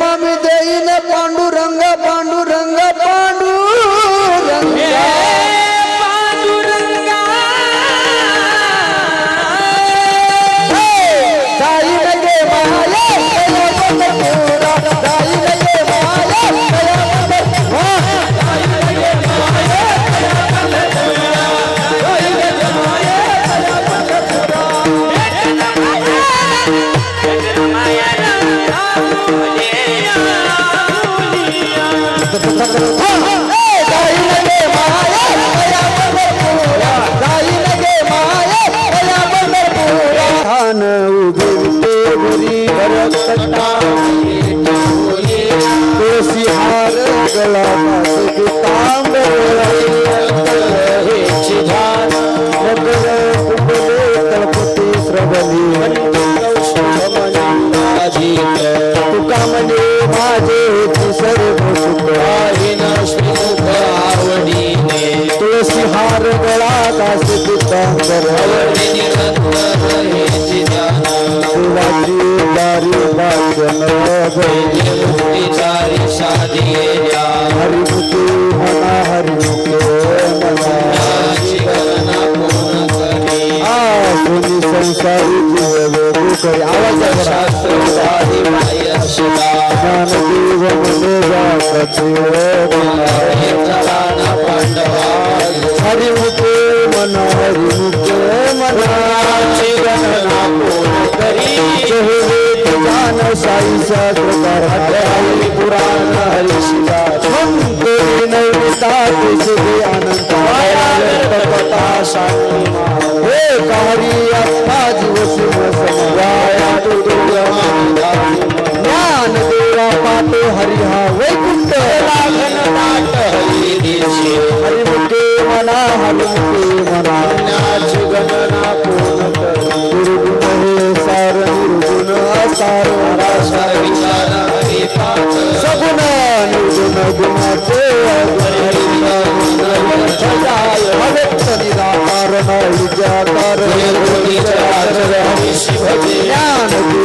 ಮಾಮಿ ದೈನ ಪಾಂಡುರಂಗ ಪಾಂಡುರಂಗ ಪಾಂಡುರಂಗ. तुळशी हार गळा दास पितांबर देवाची दारी वाचन हरिमुखे मना हरिमुखे मना कोणी संसारी जीव आवाज ज्ञान जात मना हरिमुखे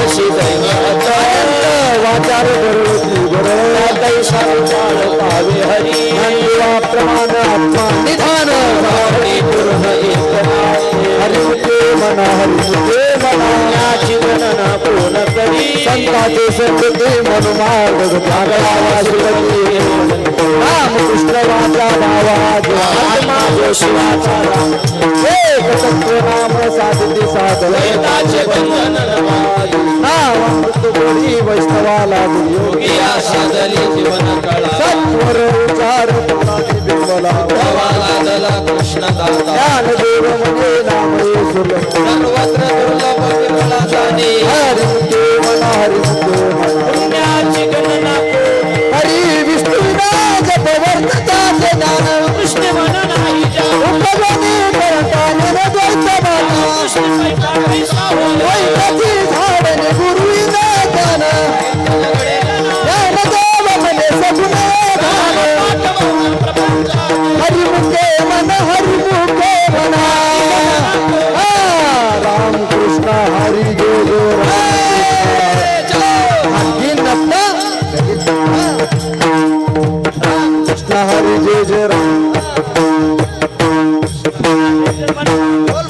जास बुद्धी वाचार भरवती प्रमाण आत्मा निधान हरिमुखे मना हरिमुखे मना संताचे मनुमार्ग वाचा भावा नाम साधती साधल नाम अमृत बोली वैष्णवाला योगी सत्वर विचार पुराणी बिंबला कृष्ण ज्ञान देव म्हणजे नाम सर्वत्र दुर्लभ जाणे हरी বলব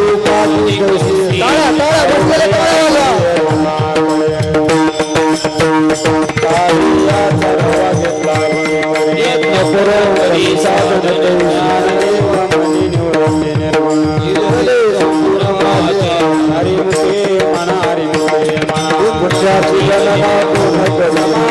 Thank you.